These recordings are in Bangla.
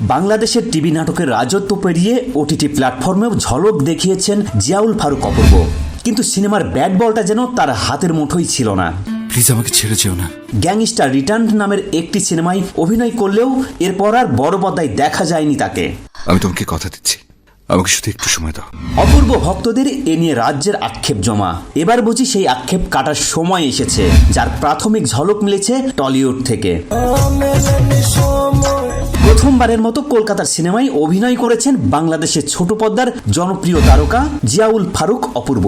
বাংলাদেশের টিভি নাটকের রাজত্ব পেরিয়ে ওটিটি প্ল্যাটফর্মেও ঝলক দেখিয়েছেন জিয়াউল ফারুক অপূর্ব। কিন্তু সিনেমার ব্যাট বলটা যেন তার হাতের মুঠোই ছিল না। প্লিজ আমাকে ছেড়ে যেও না। গ্যাংস্টার রিটার্ন নামের একটি সিনেমায় অভিনয় করলেও এরপর আর বড় পর্দায় দেখা যায়নি তাকে। আমি তোমাকে কথা দিচ্ছি। আমাকে শুধু একটু সময় দাও। অপূর্ব ভক্তদের এ নিয়ে রাজ্যের আক্ষেপ জমা। এবার বুঝি সেই আক্ষেপ কাটার সময় এসেছে যার প্রাথমিক ঝলক মিলেছে টলিউড থেকে। প্রথমবারের মতো কলকাতার সিনেমায় অভিনয় করেছেন বাংলাদেশের ছোট পদ্মার জনপ্রিয় তারকা জিয়াউল ফারুক অপূর্ব।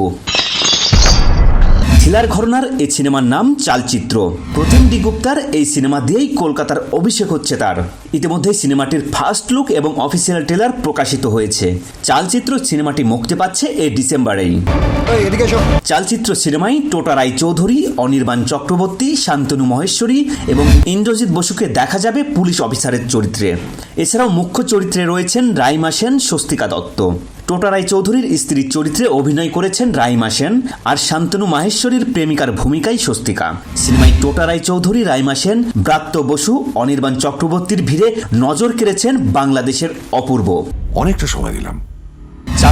থ্রিলার ঘরনার এই সিনেমার নাম চালচিত্র। প্রথম দিগুপ্তার এই সিনেমা দিয়েই কলকাতার অভিষেক হচ্ছে তার। ইতিমধ্যে সিনেমাটির ফার্স্ট লুক এবং অফিসিয়াল ট্রেলার প্রকাশিত হয়েছে। চালচিত্র সিনেমাটি মুক্তি পাচ্ছে এই ডিসেম্বরেই। চালচিত্র সিনেমায় টোটা রায় চৌধুরী অনির্বাণ চক্রবর্তী শান্তনু মহেশ্বরী এবং ইন্দ্রজিৎ বসুকে দেখা যাবে পুলিশ অফিসারের চরিত্রে। এছাড়াও মুখ্য চরিত্রে রয়েছেন রাইমা সেন স্বস্তিকা দত্ত। টোটা চৌধুরীর স্ত্রীর চরিত্রে অভিনয় করেছেন রাইমা সেন আর শান্তনু মাহেশ্বরীর প্রেমিকার ভূমিকায় স্বস্তিকা। সিনেমায় টোটা চৌধুরী, রাইমা সেন, ব্রাত্য বসু, অনির্বাণ চক্রবর্তীর ভিড়ে নজর কেড়েছেন বাংলাদেশের অপূর্ব। অনেকটা সময় দিলাম।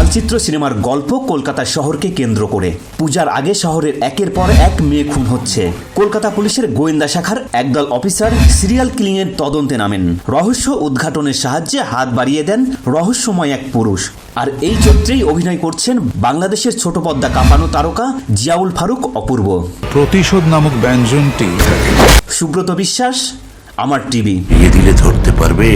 চালচিত্র সিনেমার গল্প কলকাতা শহরকে কেন্দ্র করে। পূজার আগে শহরের একের পর এক মেয়ে খুন হচ্ছে। কলকাতা পুলিশের গোয়েন্দা শাখার একদল অফিসার সিরিয়াল কিলিং এর তদন্তে নামেন। রহস্য উদ্ঘাটনের সাহায্যে হাত বাড়িয়ে দেন রহস্যময় এক পুরুষ। আর এই চরিত্রেই অভিনয় করছেন বাংলাদেশের ছোট পদ্মা কাঁপানো তারকা জিয়াউল ফারুক অপূর্ব। প্রতিশোধ নামক ব্যঞ্জনটি সুব্রত বিশ্বাস আমার টিভি। দিলে ধরতে পারবে।